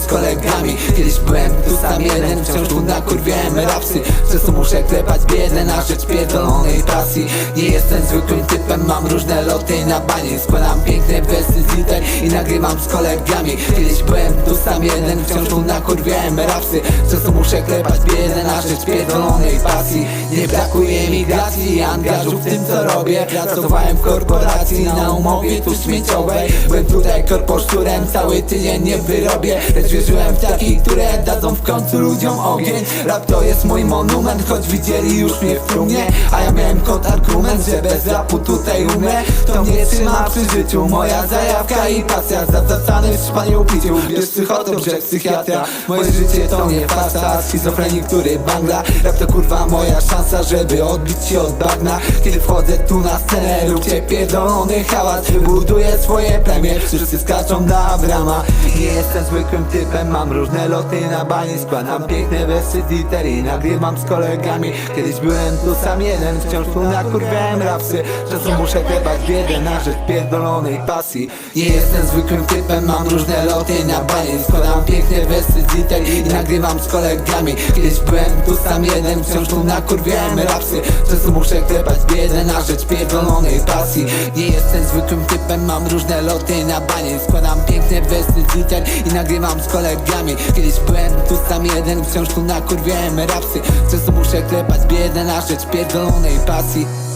z kolegami. Kiedyś byłem tu sam jeden, wciąż tu nakurwiałem rapsy. Przez to muszę klepać biedę na rzecz pierdolonej pasji. Nie jestem zwykłym typem, mam różne loty na banie. Składam piękne wersy liter i nagrywam z kolegami. Kiedyś byłem tu sam jeden, wciąż tu nakurwiałem rapsy. Przez to muszę klepać biedę na rzecz pierdolonej pasji. Nie brakuje mi gracji angażu w tym co robię. Pracowałem w korporacji na umowie tu śmieciowej. Byłem tutaj korposzturem, cały tydzień nie wyrobię. Lecz wierzyłem w takich, które dadzą w końcu ludziom ogień. Rap to jest mój monument, choć widzieli już mnie w trumnie. A ja miałem kontrargument, że bez rapu tutaj umrę. To mnie trzyma przy życiu, moja zajawka i pasja. Zawracany w szpaniu piciu, bierz psychotop, że psychiatra. Moje życie to nie farsa, schizofrenik, który bangla. Rap to kurwa moja szansa, żeby odbić się od bagna? Kiedy wchodzę tu na scenę, róbcie pierdolony hałas. Buduję swoje plemię, wszyscy skaczą na brama. Nie jestem zwykłym typem, mam różne loty na banie. Składam piękne wersy liter i nagrywam z kolegami. Kiedyś byłem tu sam jeden, wciąż tu nakurwiałem rapsy muszę klepać biedę na rzecz pierdolonej pasji. Nie jestem zwykłym typem, mam różne loty na banie. Składam piękne wersy liter i nagrywam z kolegami. Kiedyś byłem tu sam jeden, wciąż tu nakurwiałem rapsy Czasem muszę klepać biedę na rzecz pierdolonej pasji. Nie jestem zwykłym typem, mam różne loty na banie. Składam piękne wersy liter i nagrywam z kolegami. Kiedyś byłem tu sam jeden, wciąż tu nakurwiałem rapsy Czasem muszę klepać biedę na rzecz pierdolonej pasji